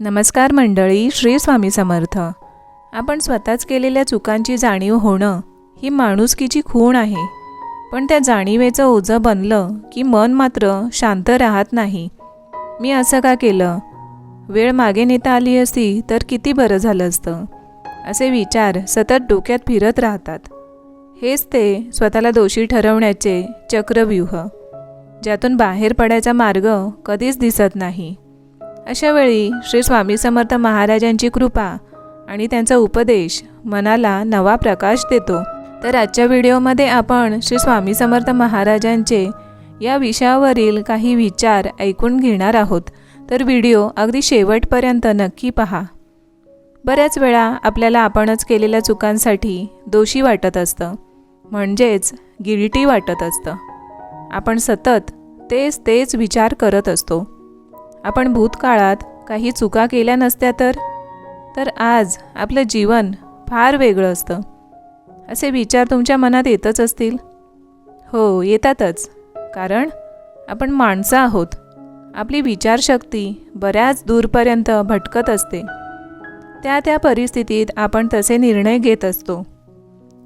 नमस्कार मंडळी श्री स्वामी समर्थ. आपण स्वतःच केलेल्या चुकांची जाणीव होणं ही माणुसकीची खूण आहे. पण त्या जाणीवेचं ओझं बनलं की मन मात्र शांत राहत नाही. मी असं का केलं? वेळ मागे नेता आली असती तर किती बरं झालं असतं? असे विचार सतत डोक्यात फिरत राहतात. हेच ते स्वतःला दोषी ठरवण्याचे चक्रव्यूह ज्यातून बाहेर पडायचा मार्ग कधीच दिसत नाही. अशावेळी श्री स्वामी समर्थ महाराजांची कृपा आणि त्यांचा उपदेश मनाला नवा प्रकाश देतो. तर आजच्या व्हिडिओमध्ये आपण श्री स्वामी समर्थ महाराजांचे या विषयावरील काही विचार ऐकून घेणार आहोत. तर व्हिडिओ अगदी शेवटपर्यंत नक्की पहा. बऱ्याच वेळा आपल्याला आपणच केलेल्या चुकांसाठी दोषी वाटत असतं. म्हणजेच गिल्टी वाटत असतं. आपण सतत तेच तेच विचार करत असतो. आपण भूतकाळात काही चुका केल्या नसत्या तर? तर आज आपलं जीवन फार वेगळं असतं. असे विचार तुमच्या मनात येतच असतील? हो येतातच. कारण आपण माणसं आहोत. आपली विचारशक्ती बऱ्याच दूरपर्यंत भटकत असते. त्या त्या परिस्थितीत आपण तसे निर्णय घेत असतो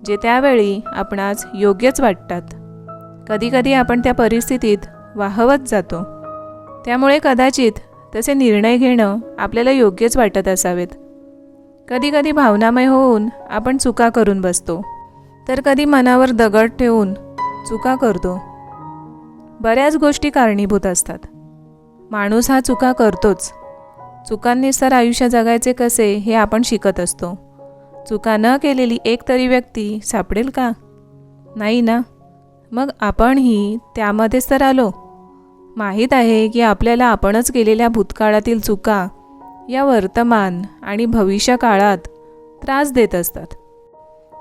जे त्यावेळी आपणास योग्यच वाटतात. कधीकधी आपण त्या परिस्थितीत वाहवत जातो. त्यामुळे कदाचित तसे निर्णय घेणं आपल्याला योग्यच वाटत असावेत. कधीकधी भावनामय होऊन आपण चुका करून बसतो. तर कधी मनावर दगड ठेवून चुका करतो. बऱ्याच गोष्टी कारणीभूत असतात. माणूस हा चुका करतोच. चुकांनीच तर आयुष्य जगायचे कसे हे आपण शिकत असतो. चुका न केलेली एक तरी व्यक्ती सापडेल का? नाही ना? मग आपणही त्यामध्येच तर आलो. माहीत आहे की आपल्याला आपणच केलेल्या भूतकाळातील चुका या वर्तमान आणि भविष्य काळात त्रास देत असतात.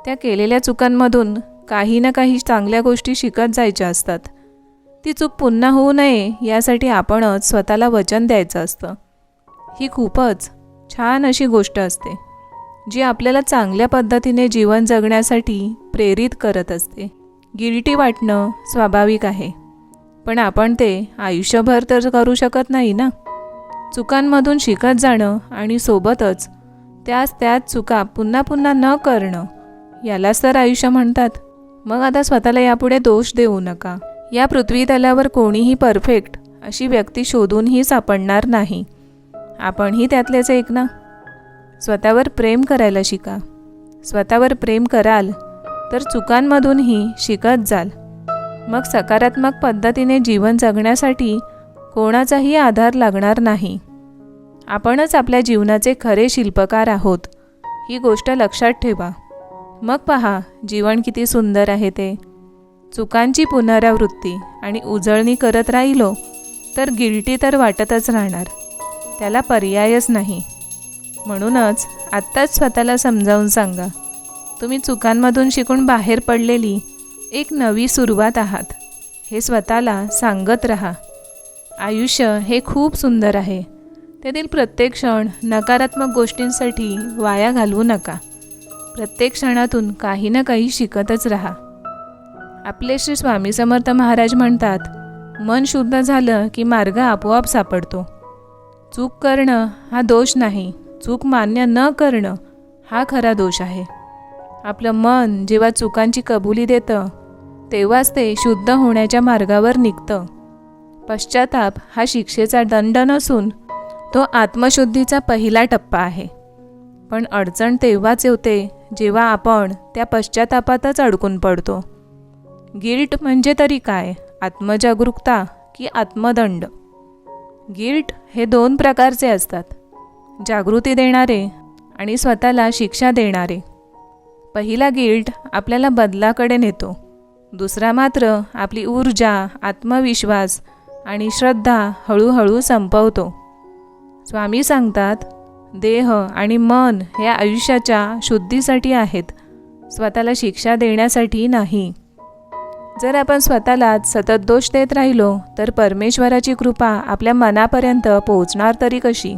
त्या केलेल्या चुकांमधून काही ना काही चांगल्या गोष्टी शिकत जायच्या असतात. ती चूक पुन्हा होऊ नये यासाठी आपणच स्वतःला वचन द्यायचं असतं. ही खूपच छान अशी गोष्ट असते जी आपल्याला चांगल्या पद्धतीने जीवन जगण्यासाठी प्रेरित करत असते. गिल्टी वाटणं स्वाभाविक आहे. पण आपण ते आयुष्यभर तर करू शकत नाही ना. चुकांमधून शिकत जाणं आणि सोबतच त्याच त्याच चुका पुन्हा पुन्हा न करणं यालाच तर आयुष्य म्हणतात. मग आता स्वतःला यापुढे दोष देऊ नका. या पृथ्वी तलावर कोणीही परफेक्ट अशी व्यक्ती शोधूनही सापडणार नाही. आपणही त्यातलेच एक ना. स्वतःवर प्रेम करायला शिका. स्वतःवर प्रेम कराल तर चुकांमधूनही शिकत जाल. मग सकारात्मक पद्धतीने जीवन जगण्यासाठी कोणाचाही आधार लागणार नाही. आपणच आपल्या जीवनाचे खरे शिल्पकार आहोत ही गोष्ट लक्षात ठेवा. मग पहा जीवन किती सुंदर आहे ते. चुकांची पुनरावृत्ती आणि उजळणी करत राहिलो तर गिल्टी तर वाटतच राहणार. त्याला पर्यायच नाही. म्हणूनच आत्ताच स्वतःला समजावून सांगा. तुम्ही चुकांमधून शिकून बाहेर पडलेली एक नवी सुरुवात आहात. हे स्वतःला सांगत राहा. आयुष्य हे खूप सुंदर आहे. त्यातील प्रत्येक क्षण नकारात्मक गोष्टींसाठी वाया घालवू नका. प्रत्येक क्षणातून काही ना काही शिकतच राहा. आपले श्री स्वामी समर्थ महाराज म्हणतात मन शुद्ध झालं की मार्ग आपोआप सापडतो. चूक करणं हा दोष नाही. चूक मान्य न करणं हा खरा दोष आहे. आपलं मन जेव्हा चुकांची कबुली देतं तेव्हाच ते शुद्ध होण्याच्या मार्गावर निघतं. पश्चाताप हा शिक्षेचा दंड नसून तो आत्मशुद्धीचा पहिला टप्पा आहे. पण अडचण तेव्हाच येते जेव्हा आपण त्या पश्चातापातच अडकून पडतो. गिल्ट म्हणजे तरी काय? आत्मजागरूकता की आत्मदंड? गिल्ट हे दोन प्रकारचे असतात. जागृती देणारे आणि स्वतःला शिक्षा देणारे. पहिला गिल्ट आपल्याला बदलाकडे नेतो. दुसरा मात्र आपली ऊर्जा आत्मविश्वास आणि श्रद्धा हळूहळू संपवतो. स्वामी सांगतात देह आणि मन हे आयुष्याच्या शुद्धीसाठी आहेत स्वतःला शिक्षा देण्यासाठी नाही. जर आपण स्वतःलाच सतत दोष देत राहिलो तर परमेश्वराची कृपा आपल्या मनापर्यंत पोहोचणार तरी कशी?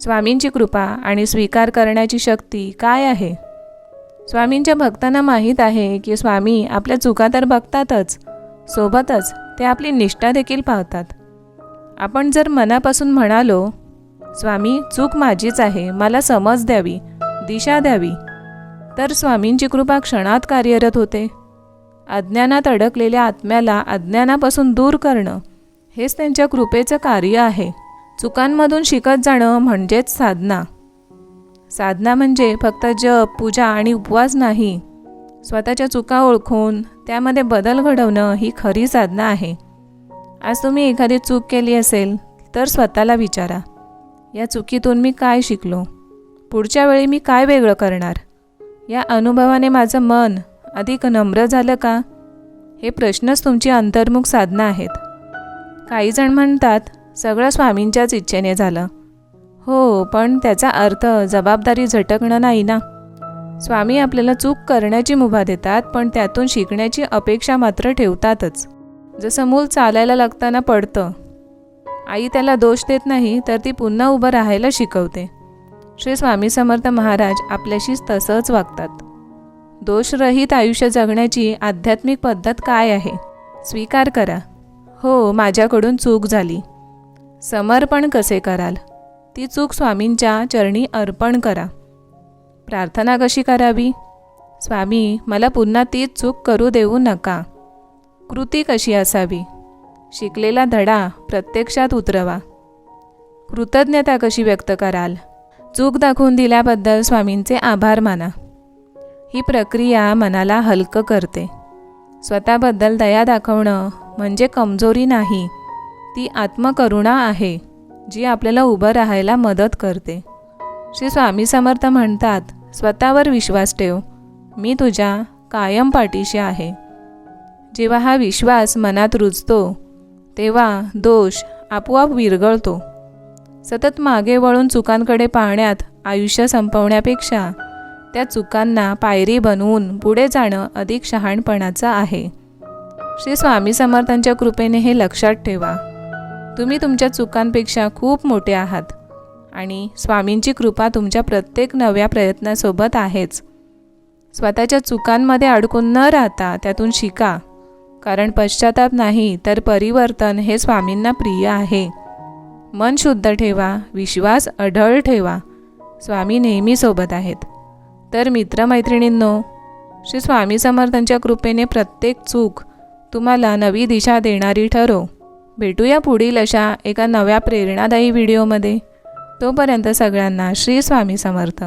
स्वामींची कृपा आणि स्वीकार करण्याची शक्ती काय आहे? स्वामींच्या भक्तांना माहीत आहे की स्वामी आपल्या चुका तर बघतातच. सोबतच ते आपली निष्ठा देखील पाहतात. आपण जर मनापासून म्हणालो स्वामी चूक माझीच आहे मला समज द्यावी दिशा द्यावी तर स्वामींची कृपा क्षणात कार्यरत होते. अज्ञानात अडकलेल्या आत्म्याला अज्ञानापासून दूर करणं हेच त्यांच्या कृपेचं कार्य आहे. चुकांमधून शिकत जाणं म्हणजेच साधना. साधना म्हणजे फक्त जप पूजा आणि उपवास नाही. स्वतःच्या चुका ओळखून त्यामध्ये बदल घडवणं ही खरी साधना आहे. आज तुम्ही एखादी चूक केली असेल तर स्वतःला विचारा या चुकीतून मी काय शिकलो? पुढच्या वेळी मी काय वेगळं करणार? या अनुभवाने माझं मन अधिक नम्र झालं का? हे प्रश्नच तुमची अंतर्मुख साधना आहेत. काही जण म्हणतात सगळं स्वामींच्याच इच्छेने झालं. हो पण त्याचा अर्थ जबाबदारी झटकणं नाही ना. स्वामी आपल्याला चूक करण्याची मुभा देतात पण त्यातून शिकण्याची अपेक्षा मात्र ठेवतातच. जसं मूल चालायला लागताना पडतं. आई त्याला दोष देत नाही तर ती पुन्हा उभं राहायला शिकवते. श्री स्वामी समर्थ महाराज आपल्याशीच तसंच वागतात. दोषरहित आयुष्य जगण्याची आध्यात्मिक पद्धत काय आहे? स्वीकार करा. हो माझ्याकडून चूक झाली. समर्पण कसे कराल? ती चूक स्वामींच्या चरणी अर्पण करा. प्रार्थना कशी करावी? स्वामी मला पुन्हा तीच चूक करू देऊ नका. कृती कशी असावी? शिकलेला धडा प्रत्यक्षात उतरवा. कृतज्ञता कशी व्यक्त कराल? चूक दाखवून दिल्याबद्दल स्वामींचे आभार माना. ही प्रक्रिया मनाला हलकं करते. स्वतःबद्दल दया दाखवणं म्हणजे कमजोरी नाही ती आत्मकरुणा आहे. जी आपल्याला उभं राहायला मदत करते. श्री स्वामी समर्थ म्हणतात स्वतःवर विश्वास ठेव. मी तुझ्या कायम पाठीशी आहे. जेव्हा हा विश्वास मनात रुजतो तेव्हा दोष आपोआप विरगळतो सतत मागे वळून चुकांकडे पाहण्यात आयुष्य संपवण्यापेक्षा त्या चुकांना पायरी बनवून पुढे जाणं अधिक शहाणपणाचं आहे. श्री स्वामी समर्थांच्या कृपेने हे लक्षात ठेवा. तुम्ही तुमच्या चुकांपेक्षा खूप मोठे आहात. आणि स्वामींची कृपा तुमच्या प्रत्येक नव्या प्रयत्नासोबत आहेच. स्वतःच्या चुकांमध्ये अडकून न राहता त्यातून शिका. कारण पश्चाताप नाही तर परिवर्तन हे स्वामींना प्रिय आहे. मन शुद्ध ठेवा विश्वास अढळ ठेवा. स्वामी नेहमी सोबत आहेत. तर मित्रमैत्रिणींनो श्री स्वामी समर्थांच्या कृपेने प्रत्येक चूक तुम्हाला नवी दिशा देणारी ठरो भेटूया पुढील अशा एका नव्या प्रेरणादायी व्हिडिओमध्ये. तोपर्यंत सगळ्यांना श्री स्वामी समर्थ.